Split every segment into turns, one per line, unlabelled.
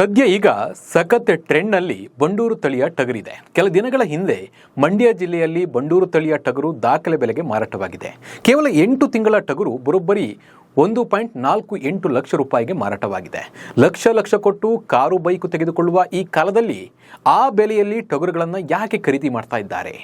ಸದ್ಯ ಈಗ ಸಖತ್ ಟ್ರೆಂಡ್ನಲ್ಲಿ ಬಂಡೂರು ತಳಿಯ ಟಗರಿದೆ. ಕೆಲ ದಿನಗಳ ಹಿಂದೆ ಮಂಡ್ಯ ಜಿಲ್ಲೆಯಲ್ಲಿ ಬಂಡೂರು ತಳಿಯ ಟಗರು ದಾಖಲೆ ಬೆಲೆಗೆ ಮಾರಾಟವಾಗಿದೆ. ಕೇವಲ ಎಂಟು ತಿಂಗಳ ಟಗರು ಬರೋಬ್ಬರಿ ಒಂದು ಪಾಯಿಂಟ್ ನಾಲ್ಕು ಎಂಟು ಲಕ್ಷ ರೂಪಾಯಿಗೆ ಮಾರಾಟವಾಗಿದೆ. ಲಕ್ಷ ಲಕ್ಷ ಕೊಟ್ಟು ಕಾರು ಬೈಕು ತೆಗೆದುಕೊಳ್ಳುವ ಈ ಕಾಲದಲ್ಲಿ ಆ ಬೆಲೆಯಲ್ಲಿ ಟಗರುಗಳನ್ನು ಯಾಕೆ ಖರೀದಿ ಮಾಡ್ತಾ ಇದ್ದಾರೆ?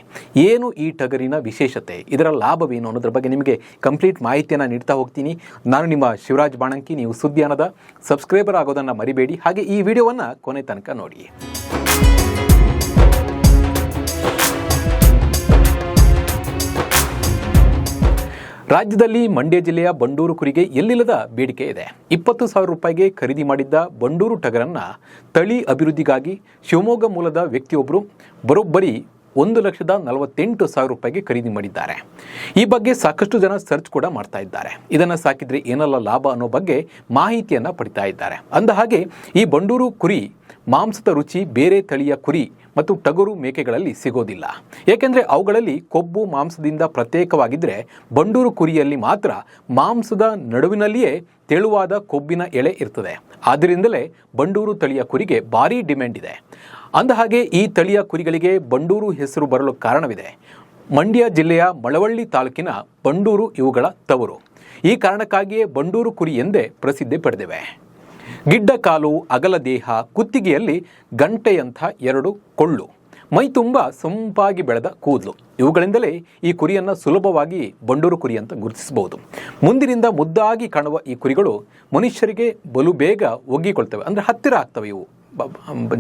ಏನು ಈ ಟಗರಿನ ವಿಶೇಷತೆ? ಇದರ ಲಾಭವೇನು ಅನ್ನೋದ್ರ ಬಗ್ಗೆ ನಿಮಗೆ ಕಂಪ್ಲೀಟ್ ಮಾಹಿತಿಯನ್ನು ನೀಡ್ತಾ ಹೋಗ್ತೀನಿ. ನಾನು ನಿಮ್ಮ ಶಿವರಾಜ್ ಬಾಣಂಕಿ, ನೀವು ಸುದ್ದಿಯಾನದ ಸಬ್ಸ್ಕ್ರೈಬರ್ ಆಗೋದನ್ನು ಮರಿಬೇಡಿ. ಹಾಗೆ ಈ ವಿಡಿಯೋವನ್ನು ಕೊನೆ ತನಕ ನೋಡಿ. ರಾಜ್ಯದಲ್ಲಿ ಮಂಡ್ಯ ಜಿಲ್ಲೆಯ ಬಂಡೂರು ಕುರಿಗೆ ಎಲ್ಲಿಲ್ಲದ ಬೇಡಿಕೆ ಇದೆ. ಇಪ್ಪತ್ತು ಸಾವಿರ ರೂಪಾಯಿಗೆ ಖರೀದಿ ಮಾಡಿದ್ದ ಬಂಡೂರು ಟಗರನ್ನ ತಳಿ ಅಭಿವೃದ್ಧಿಗಾಗಿ ಶಿವಮೊಗ್ಗ ಮೂಲದ ವ್ಯಕ್ತಿಯೊಬ್ಬರು ಬರೋಬ್ಬರಿ ಒಂದು ಲಕ್ಷದ ನಲವತ್ತೆಂಟು ಸಾವಿರ ರೂಪಾಯಿಗೆ ಖರೀದಿ ಮಾಡಿದ್ದಾರೆ. ಈ ಬಗ್ಗೆ ಸಾಕಷ್ಟು ಜನ ಸರ್ಚ್ ಕೂಡ ಮಾಡ್ತಾ ಇದ್ದಾರೆ. ಇದನ್ನು ಸಾಕಿದ್ರೆ ಏನೆಲ್ಲ ಲಾಭ ಅನ್ನೋ ಬಗ್ಗೆ ಮಾಹಿತಿಯನ್ನು ಪಡಿತಾ ಇದ್ದಾರೆ. ಅಂದ ಹಾಗೆ, ಈ ಬಂಡೂರು ಕುರಿ, ಮಾಂಸದ ರುಚಿ, ಬೇರೆ ತಳಿಯ ಕುರಿ ಮತ್ತು ಟಗರು ಮೇಕೆಗಳಲ್ಲಿ ಸಿಗೋದಿಲ್ಲ. ಏಕೆಂದರೆ ಅವುಗಳಲ್ಲಿ ಕೊಬ್ಬು ಮಾಂಸದಿಂದ ಪ್ರತ್ಯೇಕವಾಗಿದ್ದರೆ ಬಂಡೂರು ಕುರಿಯಲ್ಲಿ ಮಾತ್ರ ಮಾಂಸದ ನಡುವಿನಲ್ಲಿಯೇ ತೆಳುವಾದ ಕೊಬ್ಬಿನ ಎಳೆ ಇರ್ತದೆ. ಆದ್ದರಿಂದಲೇ ಬಂಡೂರು ತಳಿಯ ಕುರಿಗೆ ಭಾರೀ ಡಿಮ್ಯಾಂಡ್ ಇದೆ. ಅಂದಹಾಗೆ, ಈ ತಳಿಯ ಕುರಿಗಳಿಗೆ ಬಂಡೂರು ಹೆಸರು ಬರಲು ಕಾರಣವಿದೆ. ಮಂಡ್ಯ ಜಿಲ್ಲೆಯ ಮಳವಳ್ಳಿ ತಾಲೂಕಿನ ಬಂಡೂರು ಇವುಗಳ ತವರು. ಈ ಕಾರಣಕ್ಕಾಗಿಯೇ ಬಂಡೂರು ಕುರಿ ಎಂದೇ ಪ್ರಸಿದ್ಧಿ ಪಡೆದಿವೆ. ಗಿಡ್ಡ ಕಾಲು, ಅಗಲ ದೇಹ, ಕುತ್ತಿಗೆಯಲ್ಲಿ ಗಂಟೆಯಂಥ ಎರಡು ಕೊಳ್ಳು. ಮೈ ತುಂಬ ಸೊಂಪಾಗಿ ಬೆಳೆದ ಕೂದಲು. ಇವುಗಳಿಂದಲೇ ಈ ಕುರಿಯನ್ನು ಸುಲಭವಾಗಿ ಬಂಡೂರು ಕುರಿ ಅಂತ ಗುರುತಿಸಬಹುದು. ಮುಂದಿನಿಂದ ಮುದ್ದಾಗಿ ಕಾಣುವ ಈ ಕುರಿಗಳು ಮನುಷ್ಯರಿಗೆ ಬಲು ಬೇಗ ಒಗ್ಗಿಕೊಳ್ತವೆ. ಅಂದರೆ ಹತ್ತಿರ ಆಗ್ತವೆ ಇವು.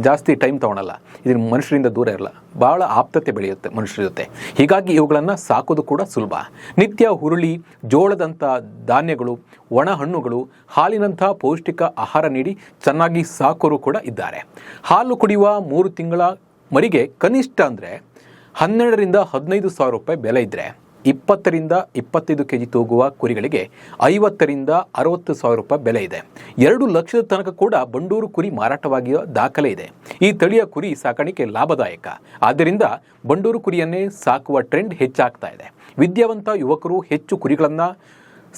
ಜಾಸ್ತಿ ಟೈಮ್ ತೊಗೊಳಲ್ಲ. ಇದನ್ನು ಮನುಷ್ಯರಿಂದ ದೂರ ಇರಲ್ಲ ಭಾಳ ಆಪ್ತತೆ ಬೆಳೆಯುತ್ತೆ ಮನುಷ್ಯರ ಜೊತೆ. ಹೀಗಾಗಿ ಇವುಗಳನ್ನು ಸಾಕೋದು ಕೂಡ ಸುಲಭ. ನಿತ್ಯ ಹುರುಳಿ ಜೋಳದಂಥ ಧಾನ್ಯಗಳು, ಒಣ ಹಣ್ಣುಗಳು, ಹಾಲಿನಂಥ ಪೌಷ್ಟಿಕ ಆಹಾರ ನೀಡಿ ಚೆನ್ನಾಗಿ ಸಾಕೋರು ಕೂಡ ಇದ್ದಾರೆ. ಹಾಲು ಕುಡಿಯುವ ಮೂರು ತಿಂಗಳ ಮರಿಗೆ ಕನಿಷ್ಠ ಅಂದರೆ ಹನ್ನೆರಡರಿಂದ ಹದಿನೈದು ಸಾವಿರ ರೂಪಾಯಿ ಬೆಲೆ ಇದ್ದರೆ ಇಪ್ಪತ್ತರಿಂದ ಇಪ್ಪತ್ತೈದು ಕೆ ಜಿ ತೂಗುವ ಕುರಿಗಳಿಗೆ ಐವತ್ತರಿಂದ ಅರವತ್ತು ಸಾವಿರ ರೂಪಾಯಿ ಬೆಲೆ ಇದೆ. ಎರಡು ಲಕ್ಷದ ತನಕ ಕೂಡ ಬಂಡೂರು ಕುರಿ ಮಾರಾಟವಾಗಿರುವ ದಾಖಲೆ ಇದೆ. ಈ ತಳಿಯ ಕುರಿ ಸಾಕಾಣಿಕೆ ಲಾಭದಾಯಕ. ಆದ್ದರಿಂದ ಬಂಡೂರು ಕುರಿಯನ್ನೇ ಸಾಕುವ ಟ್ರೆಂಡ್ ಹೆಚ್ಚಾಗ್ತಾ ಇದೆ. ವಿದ್ಯಾವಂತ ಯುವಕರು ಹೆಚ್ಚು ಕುರಿಗಳನ್ನು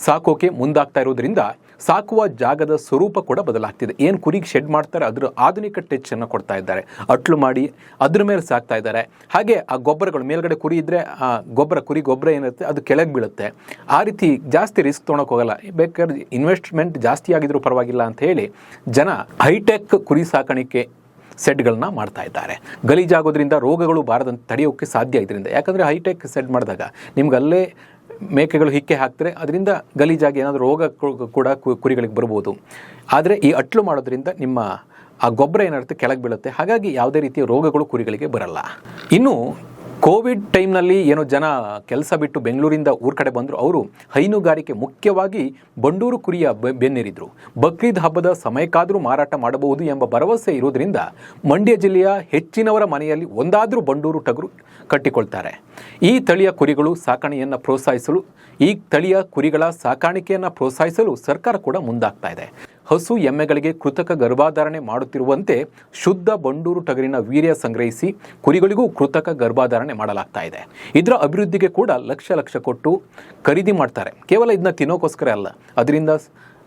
ಸಾಕೋಕೆ ಮುಂದಾಗ್ತಾ ಇರೋದ್ರಿಂದ ಸಾಕುವ ಜಾಗದ ಸ್ವರೂಪ ಕೂಡ ಬದಲಾಗ್ತಿದೆ. ಏನು ಕುರಿಗೆ ಶೆಡ್ ಮಾಡ್ತಾರೆ, ಅದರ ಆಧುನಿಕ ಟೆಚ್ಚನ್ನು ಕೊಡ್ತಾ ಇದ್ದಾರೆ. ಅಟ್ಲು ಮಾಡಿ ಅದ್ರ ಮೇಲೆ ಸಾಕ್ತಾ ಇದ್ದಾರೆ. ಹಾಗೆ ಆ ಗೊಬ್ಬರಗಳು, ಮೇಲ್ಗಡೆ ಕುರಿ ಇದ್ದರೆ ಆ ಗೊಬ್ಬರ, ಕುರಿ ಗೊಬ್ಬರ ಏನಿರುತ್ತೆ, ಅದು ಕೆಳಗೆ ಬೀಳುತ್ತೆ. ಆ ರೀತಿ ಜಾಸ್ತಿ ರಿಸ್ಕ್ ತೊಗೊಳಕ್ಕೆ ಹೋಗಲ್ಲ. ಬೇಕಾದ್ರೆ ಇನ್ವೆಸ್ಟ್ಮೆಂಟ್ ಜಾಸ್ತಿ ಆಗಿದ್ರೂ ಪರವಾಗಿಲ್ಲ ಅಂತ ಹೇಳಿ ಜನ ಹೈಟೆಕ್ ಕುರಿ ಸಾಕಾಣಿಕೆ ಸೆಡ್ಗಳನ್ನ ಮಾಡ್ತಾ ಇದ್ದಾರೆ. ಗಲೀಜಾಗೋದ್ರಿಂದ ರೋಗಗಳು ಬಾರದಂತೆ ತಡೆಯೋಕ್ಕೆ ಸಾಧ್ಯ ಇದರಿಂದ. ಯಾಕಂದರೆ ಹೈಟೆಕ್ ಸೆಡ್ ಮಾಡಿದಾಗ ನಿಮ್ಗೆ ಅಲ್ಲೇ ಮೇಕೆಗಳು ಹಿಕ್ಕೆ ಹಾಕ್ತಾರೆ. ಅದರಿಂದ ಗಲೀಜಾಗಿ ಏನಾದರೂ ರೋಗ ಕೂಡ ಕುರಿಗಳಿಗೆ ಬರ್ಬೋದು. ಆದರೆ ಈ ಅಟ್ಲು ಮಾಡೋದ್ರಿಂದ ನಿಮ್ಮ ಆ ಗೊಬ್ಬರ ಏನಾಗುತ್ತೆ ಕೆಳಗೆ ಬೀಳುತ್ತೆ. ಹಾಗಾಗಿ ಯಾವುದೇ ರೀತಿಯ ರೋಗಗಳು ಕುರಿಗಳಿಗೆ ಬರಲ್ಲ. ಇನ್ನು ಕೋವಿಡ್ ಟೈಮ್ನಲ್ಲಿ ಏನು ಜನ ಕೆಲಸ ಬಿಟ್ಟು ಬೆಂಗಳೂರಿಂದ ಊರ ಕಡೆ ಬಂದರು, ಅವರು ಹೈನುಗಾರಿಕೆ ಮುಖ್ಯವಾಗಿ ಬಂಡೂರು ಕುರಿಯ ಬೆನ್ನೇರಿದ್ರು. ಬಕ್ರೀದ್ ಹಬ್ಬದ ಸಮಯಕ್ಕಾದರೂ ಮಾರಾಟ ಮಾಡಬಹುದು ಎಂಬ ಭರವಸೆ ಇರುವುದರಿಂದ ಮಂಡ್ಯ ಜಿಲ್ಲೆಯ ಹೆಚ್ಚಿನವರ ಮನೆಯಲ್ಲಿ ಒಂದಾದರೂ ಬಂಡೂರು ಟಗರು ಕಟ್ಟಿಕೊಳ್ತಾರೆ. ಈ ತಳಿಯ ಕುರಿಗಳು ಸಾಕಣೆಯನ್ನು ಪ್ರೋತ್ಸಾಹಿಸಲು, ಈ ತಳಿಯ ಕುರಿಗಳ ಸಾಕಾಣಿಕೆಯನ್ನು ಪ್ರೋತ್ಸಾಹಿಸಲು ಸರ್ಕಾರ ಕೂಡ ಮುಂದಾಗ್ತಾ ಇದೆ. ಹಸು ಎಮ್ಮೆಗಳಿಗೆ ಕೃತಕ ಗರ್ಭಾಧಾರಣೆ ಮಾಡುತ್ತಿರುವಂತೆ ಶುದ್ಧ ಬಂಡೂರು ಟಗರಿನ ವೀರ್ಯ ಸಂಗ್ರಹಿಸಿ ಕುರಿಗಳಿಗೂ ಕೃತಕ ಗರ್ಭಾಧಾರಣೆ ಮಾಡಲಾಗ್ತಾ ಇದೆ. ಇದರ ಅಭಿವೃದ್ಧಿಗೆ ಕೂಡ ಲಕ್ಷ ಲಕ್ಷ ಕೊಟ್ಟು ಖರೀದಿ ಮಾಡ್ತಾರೆ. ಕೇವಲ ಇದನ್ನ ತಿನ್ನೋಕೋಸ್ಕರ ಅಲ್ಲ, ಅದರಿಂದ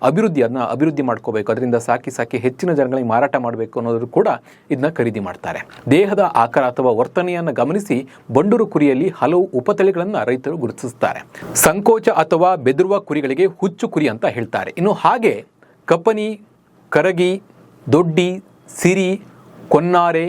ಅಭಿವೃದ್ಧಿ ಅದನ್ನ ಅಭಿವೃದ್ಧಿ ಮಾಡ್ಕೋಬೇಕು, ಅದರಿಂದ ಸಾಕಿ ಸಾಕಿ ಹೆಚ್ಚಿನ ಜನಗಳಿಗೆ ಮಾರಾಟ ಮಾಡಬೇಕು ಅನ್ನೋದು ಕೂಡ ಇದನ್ನ ಖರೀದಿ ಮಾಡ್ತಾರೆ. ದೇಹದ ಆಕಾರ ಅಥವಾ ವರ್ತನೆಯನ್ನು ಗಮನಿಸಿ ಬಂಡೂರು ಕುರಿಯಲ್ಲಿ ಹಲವು ಉಪತಳಿಗಳನ್ನು ರೈತರು ಗುರುತಿಸುತ್ತಾರೆ. ಸಂಕೋಚ ಅಥವಾ ಬೆದರುವ ಕುರಿಗಳಿಗೆ ಹುಚ್ಚು ಕುರಿ ಅಂತ ಹೇಳ್ತಾರೆ. ಇನ್ನು ಹಾಗೆ ಕಪ್ಪನಿ ಕರಗಿ, ದೊಡ್ಡಿ, ಸಿರಿ, ಕೊನ್ನಾರೆ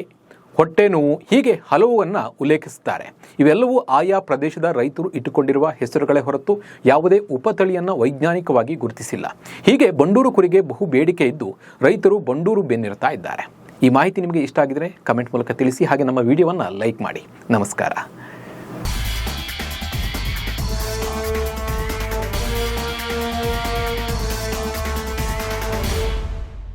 ಹೊಟ್ಟೆ ನೋವು ಹೀಗೆ ಹಲವುವನ್ನು ಉಲ್ಲೇಖಿಸುತ್ತಾರೆ. ಇವೆಲ್ಲವೂ ಆಯಾ ಪ್ರದೇಶದ ರೈತರು ಇಟ್ಟುಕೊಂಡಿರುವ ಹೆಸರುಗಳೇ ಹೊರತು ಯಾವುದೇ ಉಪತಳಿಯನ್ನು ವೈಜ್ಞಾನಿಕವಾಗಿ ಗುರುತಿಸಿಲ್ಲ. ಹೀಗೆ ಬಂಡೂರು ಕುರಿಗೆ ಬಹು ಬೇಡಿಕೆ ಇದ್ದು ರೈತರು ಬಂಡೂರು ಬೆನ್ನಿರ್ತಾ ಇದ್ದಾರೆ. ಈ ಮಾಹಿತಿ ನಿಮಗೆ ಇಷ್ಟ ಆಗಿದರೆ ಕಮೆಂಟ್ ಮೂಲಕ ತಿಳಿಸಿ, ಹಾಗೆ ನಮ್ಮ ವಿಡಿಯೋವನ್ನು ಲೈಕ್ ಮಾಡಿ. ನಮಸ್ಕಾರ.